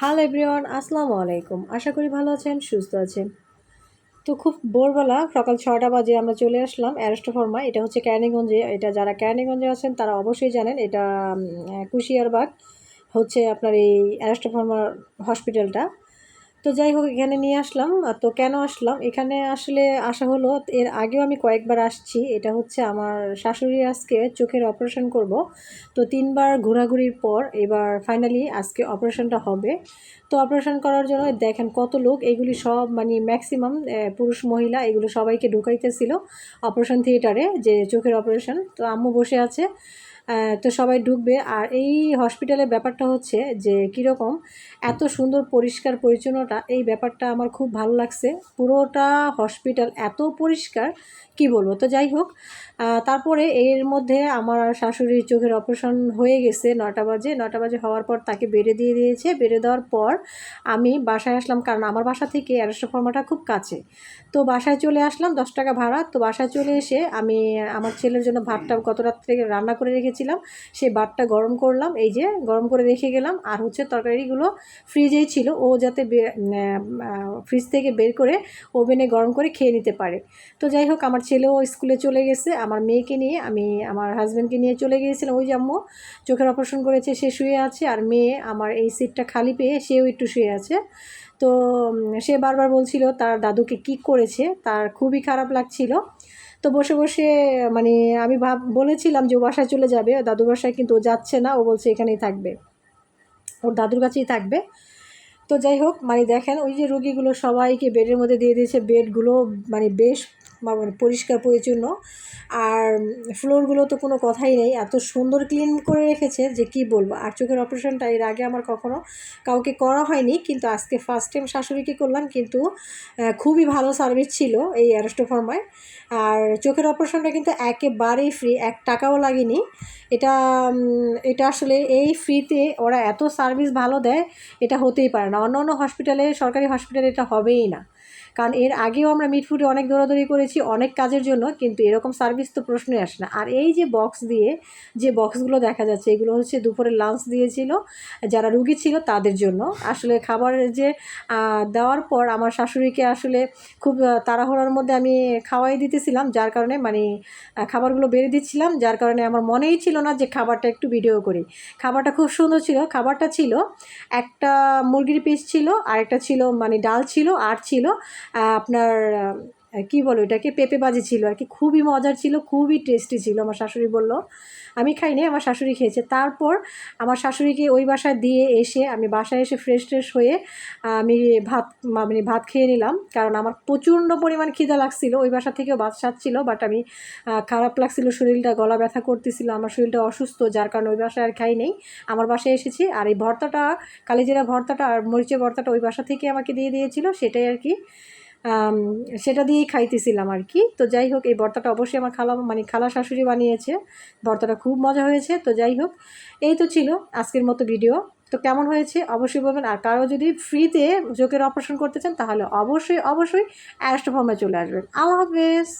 Hello everyone, আসসালামু আলাইকুম। আশা করি ভালো আছেন, সুস্থ আছেন। তো খুব ভোরবেলা, সকাল ছটা বাজে আমরা চলে আসলাম অ্যারেস্টোফর্মা। এটা হচ্ছে ক্যানিগঞ্জে, এটা যারা ক্যানিগঞ্জে আছেন তারা অবশ্যই জানেন, এটা কুশিয়ারবাগ হচ্ছে আপনার এই অ্যারেস্টোফর্মা হসপিটালটা। তো যাই হোক, এখানে নিয়ে আসলাম। তো কেন আসলাম? এখানে আসলে আসা হলো, এর আগেও আমি কয়েকবার আসছি। এটা হচ্ছে আমার শাশুড়ি আজকে চোখের অপারেশন করব। তো তিনবার ঘোরাঘুরির পর এবার ফাইনালি আজকে অপারেশনটা হবে। তো অপারেশন করার জন্য দেখেন কত লোক, এগুলি সব মানে ম্যাক্সিমাম পুরুষ, মহিলা, এগুলো সবাইকে ঢুকাইতেছিল অপারেশন থিয়েটারে যে চোখের অপারেশন। তো আম্মু বসে আছে। তো সবাই ঢুকবে। আর এই হসপিটালের ব্যাপারটা হচ্ছে যে, কীরকম এত সুন্দর পরিষ্কার পরিচ্ছন্নতা, এই ব্যাপারটা আমার খুব ভালো লাগছে। পুরোটা হসপিটাল এত পরিষ্কার, কি বলব? তো যাই হোক তারপরে এর মধ্যে আমার শাশুড়ির চোখের অপারেশন হয়ে গেছে নটা বাজে। নটা বাজে হওয়ার পর তাকে বেড়ে দিয়ে দিয়েছে। বেড়ে দেওয়ার পর আমি বাসায় আসলাম কারণ আমার বাসা থেকে অ্যারেস্টোফর্মাটা খুব কাছে। তো বাসায় চলে আসলাম, দশ টাকা ভাড়া। তো বাসায় চলে এসে আমি আমার ছেলের জন্য ভাতটা গত রাত থেকে রান্না করে রেখেছিলাম সেই ভাতটা গরম করলাম, এই যে গরম করে রেখে গেলাম, আর হচ্ছে তরকারিগুলো ফ্রিজেই ছিল, ও যাতে ফ্রিজ থেকে বের করে ওভেনে গরম করে খেয়ে নিতে পারে। তো যাই হোক, আমার ছেলেও স্কুলে চলে গেছে, আমার মেয়েকে নিয়ে, আমি আমার হাজব্যান্ডকে নিয়ে চলে গিয়েছিলাম, ওই যে আম্মু চোখের অপারেশন করেছে, সে শুয়ে আছে, আর মেয়ে আমার এই সিটটা খালি পেয়ে সেও একটু শুয়ে আছে। তো সে বারবার বলছিল, তার দাদুকে কি করেছে, তার খুবই খারাপ লাগছিল। তো বসে বসে মানে আমি ভাব, বলেছিলাম যে ও বাসায় চলে যাবে দাদু বাসায় কিন্তু ও যাচ্ছে না, ও বলছে এখানেই থাকবে। ওর দাদুর কাছেই থাকবে। তো যাই হোক মানে দেখেন ওই যে রুগীগুলো সবাইকে বেডের মধ্যে দিয়ে দিয়েছে, বেডগুলো মানে বেশ মানে পরিষ্কার পরিচ্ছন্ন। আর ফ্লোরগুলো তো কোনো কথাই নেই। এত সুন্দর ক্লিন করে রেখেছে যে কি বলব? আর চোখের অপারেশনটা এর আগে আমার কখনো কাউকে করা হয়নি, কিন্তু আজকে ফার্স্ট টাইম শাশুড়িকে করলাম, কিন্তু খুবই ভালো সার্ভিস ছিল এই অ্যারেস্টোফর্মায়। আর চোখের অপারেশনটা কিন্তু একেবারেই ফ্রি এক টাকাও লাগেনি। এটা এটা আসলে এই ফ্রিতে ওরা এত সার্ভিস ভালো দেয়, এটা হতেই পারে না। অন্য অন্য হসপিটালে সরকারি হসপিটালে এটা হবেই না। কারণ এর আগেও আমরা মিটফুটে অনেক দৌড়াদৌড়ি করেছি অনেক কাজের জন্য, কিন্তু এরকম সার্ভিস তো প্রশ্নই আসে না। আর এই যে বক্স দিয়ে যে বক্সগুলো দেখা যাচ্ছে, এগুলো হচ্ছে দুপুরে লাঞ্চ দিয়েছিল, যারা রুগী ছিল তাদের জন্য। আসলে খাবারের যে দেওয়ার পর আমার শাশুড়িকে আসলে খুব তাড়াহুড়ার মধ্যে আমি খাওয়াই দিতেছিলাম, যার কারণে মানে খাবারগুলো বেড়ে দিচ্ছিলাম, যার কারণে আমার মনেই ছিল না যে খাবারটা একটু ভিডিও করি। খাবারটা খুব সুন্দর ছিল। খাবারটা ছিল একটা মুরগির পিস ছিল আর একটা ছিল মানে ডাল ছিল, আর ছিল আপনার কি বলো এটাকে পেঁপে বাজি ছিল আর কি। খুবই মজার ছিল, খুবই টেস্টি ছিল, আমার শাশুড়ি বলল। আমি খাইনি, আমার শাশুড়ি খেয়েছে। তারপর আমার শাশুড়িকে ওই বাসায় দিয়ে এসে আমি বাসায় এসে ফ্রেশ ট্রেশ হয়ে, আমি ভাত মানে ভাত খেয়ে নিলাম। কারণ আমার প্রচণ্ড পরিমাণ খিদা লাগছিল, ওই বাসা থেকেও ভাত সাচ্ছিল বাট আমি খারাপ লাগছিল, শরীরটা গলা ব্যথা করতেছিল, আমার শরীরটা অসুস্থ, যার কারণে ওই বাসায় আর খাই নেই। আমার বাসায় এসেছি আর এই ভর্তাটা, কালিজিরা ভর্তাটা আর মরিচের ভর্তাটা ওই বাসা থেকে আমাকে দিয়ে দিয়েছিল, সেটাই আর কি। সেটা দিয়েই খাইতেছিলাম আর কি। তো যাই হোক, এই ভর্তাটা অবশ্যই আমার খালা মানে খালা শাশুড়ি বানিয়েছে। ভর্তাটা খুব মজা হয়েছে, তো যাই হোক, এই তো ছিল আজকের মতো ভিডিও তো কেমন হয়েছে অবশ্যই বলবেন, আর কারও যদি ফ্রিতে চোখের অপারেশন করতে চান, তাহলে অবশ্যই অবশ্যই অ্যারেস্টোফর্মে চলে আসবেন। আল্লাহ হাফেজ!